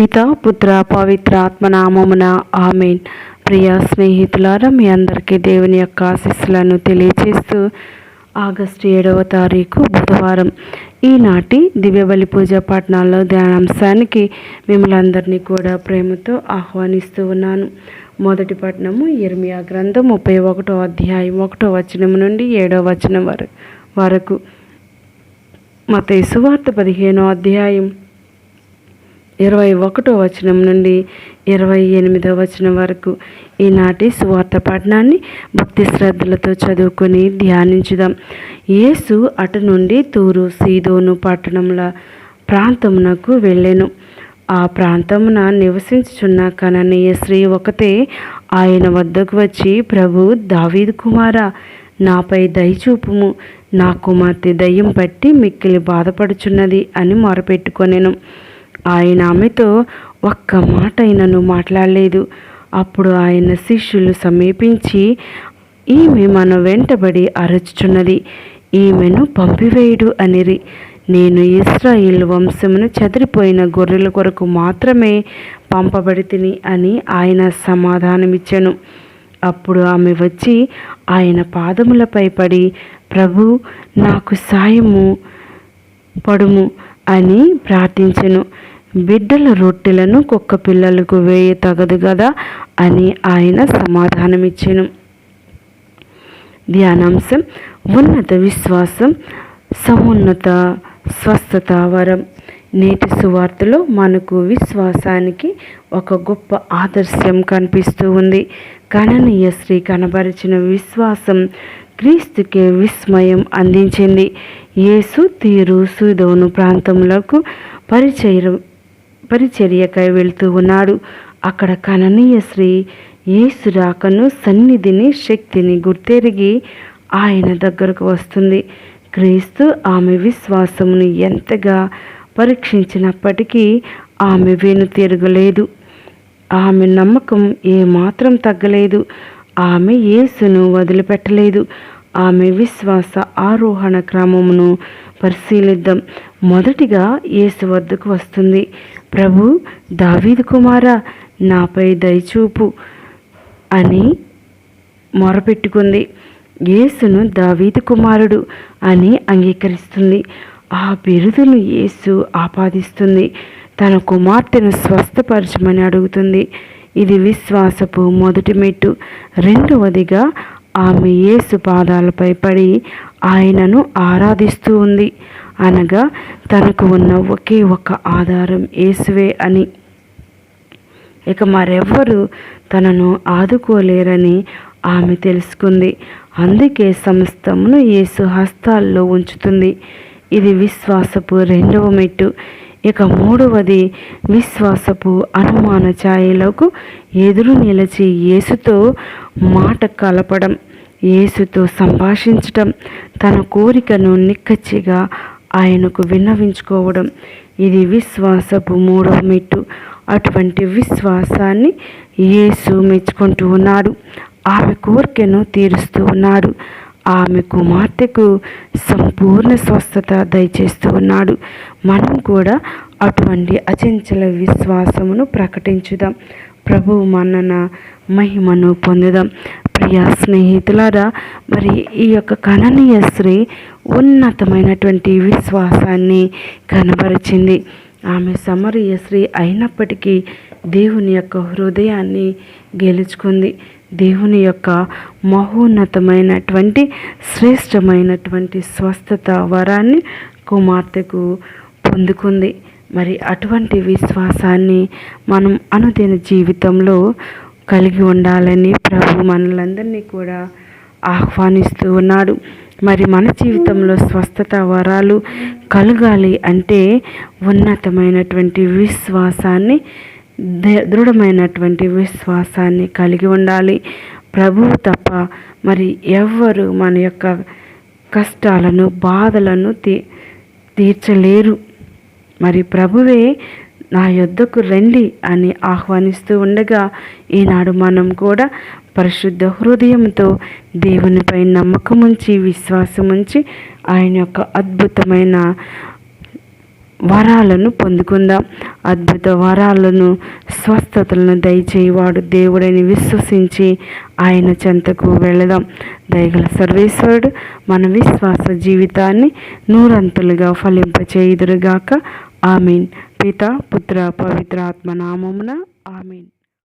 పిత పుత్ర పవిత్ర ఆత్మనామమున ఆమెన్. ప్రియ స్నేహితులారా మీ అందరికీ దేవుని యొక్క ఆశీస్సులను తెలియజేస్తూ ఆగస్టు ఏడవ తారీఖు బుధవారం ఈనాటి దివ్యబలి పూజ పట్టణాల్లో ధ్యానాంశానికి మిమ్మల్ని అందరినీ కూడా ప్రేమతో ఆహ్వానిస్తూ ఉన్నాను. మొదటి పట్టణము ఇర్మియా గ్రంథం ముప్పై ఒకటో అధ్యాయం ఒకటో వచనం నుండి ఏడో వచనం వర వరకు. మత సువార్త పదిహేనో అధ్యాయం ఇరవై ఒకటో వచనం నుండి ఇరవై ఎనిమిదో వచనం వరకు ఈనాటి సువార్త పఠనాన్ని భక్తి శ్రద్ధలతో చదువుకొని ధ్యానించుదాం. యేసు అటు నుండి తూరు సీదోను పట్టణముల ప్రాంతమునకు వెళ్ళాను. ఆ ప్రాంతమున నివసించుచున్న కననీయ స్త్రీ ఒకతే ఆయన వద్దకు వచ్చి ప్రభు దావీదు కుమార నాపై దయచూపుము నా కుమార్తె దయ్యం పట్టి మిక్కిలి బాధపడుచున్నది అని మొరపెట్టుకొనెను. ఆయన ఆమెతో ఒక్క మాట అయినను మాట్లాడలేదు. అప్పుడు ఆయన శిష్యులు సమీపించి ఈమె మన వెంటబడి అరచుచున్నది. ఈమెను పంపివేయుడు అనిరి. నేను ఇస్రాయిల్ వంశమును చెదిరిపోయిన గొర్రెల కొరకు మాత్రమే పంపబడి తిని అని ఆయన సమాధానమిచ్చాను. అప్పుడు ఆమె వచ్చి ఆయన పాదములపై పడి ప్రభు నాకు సాయము పడుము అని ప్రార్థించెను. బిడ్డల రొట్టెలను కుక్క పిల్లలకు వేయ తగదు కదా అని ఆయన సమాధానమిచ్చెను. ధ్యానాంశం ఉన్నత విశ్వాసం సమున్నత స్వస్థత వరం. నేటి సువార్తలో మనకు విశ్వాసానికి ఒక గొప్ప ఆదర్శం కనిపిస్తూ ఉంది. గణనీయ శ్రీ కనబరిచిన విశ్వాసం క్రీస్తుకే విస్మయం అందించింది. యేసు తీరు సుదోను ప్రాంతములకు పరిచయం పరిచర్యకై వెళ్తూ ఉన్నాడు. అక్కడ కననీయ శ్రీ యేసు రాకను సన్నిధిని శక్తిని గుర్తెరిగి ఆయన దగ్గరకు వస్తుంది. క్రీస్తు ఆమె విశ్వాసమును ఎంతగా పరీక్షించినప్పటికీ ఆమె వెను తిరగలేదు. ఆమె నమ్మకం ఏమాత్రం తగ్గలేదు. ఆమె యేసును వదిలిపెట్టలేదు. ఆమె విశ్వాస ఆరోహణ క్రమమును పరిశీలిద్దాం. మొదటిగా యేసు వద్దకు వస్తుంది. ప్రభు దావీదు కుమార నాపై దయచూపు అని మొరపెట్టుకుంది. యేసును దావీదు కుమారుడు అని అంగీకరిస్తుంది. ఆ బిరుదును యేసు ఆపాదిస్తుంది. తన కుమార్తెను స్వస్థపరచమని అడుగుతుంది. ఇది విశ్వాసపు మొదటి మెట్టు. రెండవదిగా ఆమె యేసు పాదాలపై పడి ఆయనను ఆరాధిస్తూ ఉంది. అనగా తనకు ఉన్న ఒకే ఒక ఆధారం యేసువే అని. ఇక మరెవ్వరు తనను ఆదుకోలేరని ఆమె తెలుసుకుంది. అందుకే సమస్తమును యేసు హస్తాల్లో ఉంచుతుంది. ఇది విశ్వాసపు రెండవ మెట్టు. ఇక మూడవది విశ్వాసపు అనుమాన ఛాయలకు ఎదురు నిలిచి యేసుతో మాట కలపడం యేసుతో సంభాషించటం తన కోరికను నిక్కచ్చిగా ఆయనకు విన్నవించుకోవడం. ఇది విశ్వాసపు మూడవ మెట్టు. అటువంటి విశ్వాసాన్ని యేసు మెచ్చుకుంటూ ఉన్నాడు. ఆమె కోరికను తీరుస్తూ ఉన్నాడు. ఆమె కుమార్తెకు సంపూర్ణ స్వస్థత దయచేస్తూ ఉన్నాడు. మనం కూడా అటువంటి అచంచల విశ్వాసమును ప్రకటించుదాం. ప్రభు మన్నన మహిమను పొందుదాం. ప్రియ స్నేహితులారా మరి ఈ యొక్క కణనీయ స్త్రీ ఉన్నతమైనటువంటి విశ్వాసాన్ని కనబరిచింది. ఆమె సమరయ స్త్రీ అయినప్పటికీ దేవుని యొక్క హృదయాన్ని గెలుచుకుంది. దేవుని యొక్క మహోన్నతమైనటువంటి శ్రేష్టమైనటువంటి స్వస్థత వరాన్ని కుమార్తెకు పొందుకుంది. మరి అటువంటి విశ్వాసాన్ని మనం అనుదిన జీవితంలో కలిగి ఉండాలని ప్రభు మనలందరినీ కూడా ఆహ్వానిస్తూ ఉన్నాడు. మరి మన జీవితంలో స్వస్థత వరాలు కలగాలి అంటే ఉన్నతమైనటువంటి విశ్వాసాన్ని దృఢమైనటువంటి విశ్వాసాన్ని కలిగి ఉండాలి. ప్రభువు తప్ప మరి ఎవ్వరు మన యొక్క కష్టాలను బాధలను తీ తీర్చలేరు. మరి ప్రభువే నా యొద్దకు రండి అని ఆహ్వానిస్తూ ఉండగా ఈనాడు మనం కూడా పరిశుద్ధ హృదయంతో దేవునిపై నమ్మకం ఉంచి విశ్వాసం ఉంచి ఆయన యొక్క అద్భుతమైన వరాలను పొందుకుందాం. అద్భుత వరాలను స్వస్థతలను దయచేయవాడు దేవుడని విశ్వసించి ఆయన చెంతకు వెళదాం దయగల సర్వేశ్వరుడు మన విశ్వాస జీవితాన్ని నూరంతులుగా ఫలింపచేయుదురుగాక. ఆమెన్. పిత పుత్ర పవిత్ర ఆత్మ నామమున ఆమెన్.